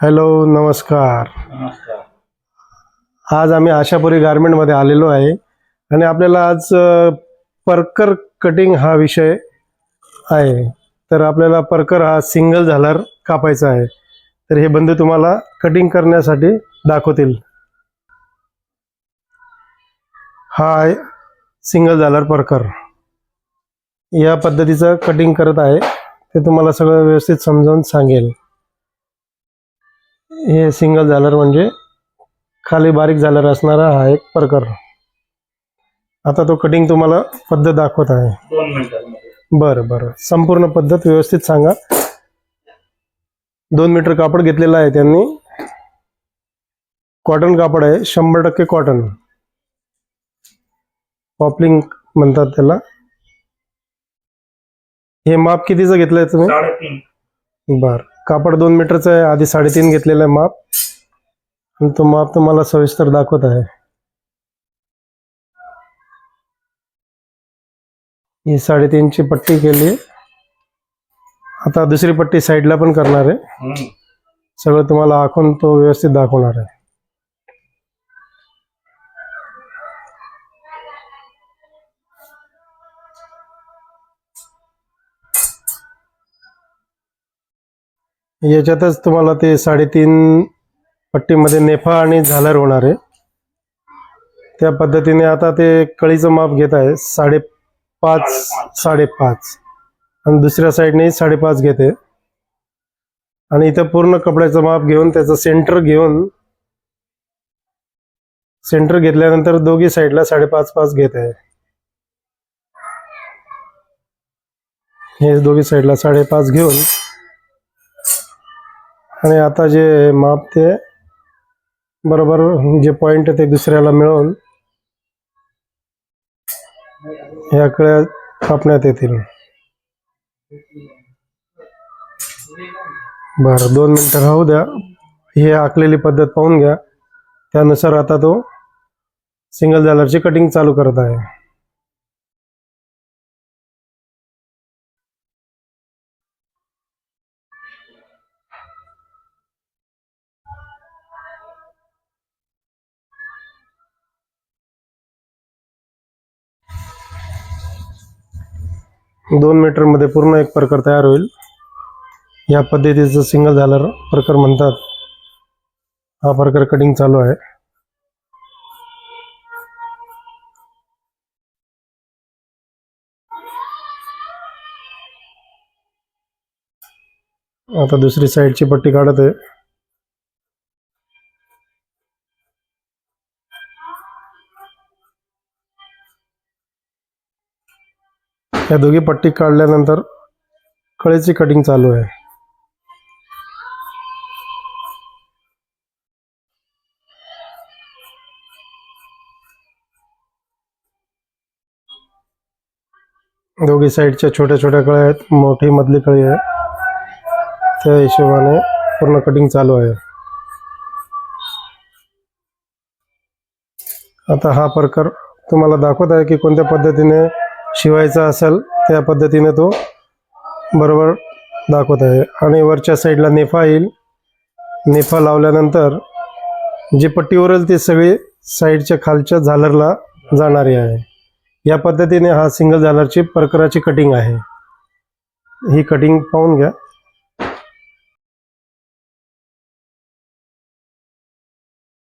Hello नमस्कार. आज आम्ही आशापुरी गारमेंटमध्ये आलेलो आहे आणि आपल्याला आज परकर कटिंग हा विषय आहे. तर आपल्याला परकर हा सिंगल झालर कापायचा आहे. तर हे बंधू तुम्हाला कटिंग करण्यासाठी दाखवतील. हा आहे सिंगल झालर परकर. या पद्धतीचं कटिंग करत आहे. ते तुम्हाला सगळं व्यवस्थित समजावून सांगेल. हे सिंगल झालर म्हणजे खाली बारीक झालर असणारा हा एक प्रकार. आता तो कटिंग तुम्हाला पद्धत दाखवत आहे. बरं बरं. संपूर्ण पद्धत व्यवस्थित सांगा. दोन मीटर कापड घेतलेलं आहे त्यांनी. कॉटन कापड आहे शंभर टक्के कॉटन पॉपलिंग म्हणतात त्याला. हे माप कितीचं घेतलंय तुम्ही? बर. कापड दोन मीटरचं आहे आधी साडेतीन घेतलेलं आहे माप. आणि तो माप तुम्हाला सविस्तर दाखवत आहे. ही साडेतीनची पट्टी केली. आता दुसरी पट्टी साईडला पण करणार आहे. सगळं तुम्हाला आखून तो व्यवस्थित दाखवणार आहे. याच्यातच तुम्हाला ते साडेतीन पट्टीमध्ये नेफा आणि झालर होणार आहे. त्या पद्धतीने आता ते कळीचं माप घेत आहे. साडेपाच साडेपाच. साडेपाच आणि दुसऱ्या साईडने साडेपाच घेते आणि इथं पूर्ण कपड्याचं माप घेऊन त्याचं सेंटर घेऊन सेंटर घेतल्यानंतर दोघी साईडला साडेपाच पाच घेत आहे. हे दोघी साईडला साडेपाच घेऊन आणि आता जे माप ते बरोबर जे पॉईंट आहे ते दुसऱ्याला मिळवून या कळ्या कापण्यात येतील. बरं दोन मिनटं राहू द्या. हे आखलेली पद्धत पाहून घ्या. त्यानुसार आता तो सिंगल झालरची कटिंग चालू करत आहे. दोन मीटरमध्ये पूर्ण एक प्रकार तयार होईल. या पद्धतीचं सिंगल झालर प्रकार म्हणतात हा प्रकार कटिंग चालू आहे. आता दुसरी साईडची पट्टी काढत आहे. या दोघी पट्टी काढल्यानंतर कळेची कटिंग चालू आहे. दोघी साईडच्या छोट्या छोट्या कळ्या आहेत मोठी मधली कळी आहे. त्या हिशोबाने पूर्ण कटिंग चालू आहे. आता हा प्रकार तुम्हाला दाखवत आहे की कोणत्या पद्धतीने शिवायचा असेल त्या पद्धतीने तो बरोबर दाखवत आहे. आणि वरच्या साईडला नेफा येईल. नेफा लावल्यानंतर जी पट्टी उरेल ती सगळी साईडच्या खालच्या झालरला जाणारी आहे. या पद्धतीने हा सिंगल झालरची प्रकाराची कटिंग आहे. ही कटिंग पाहून घ्या.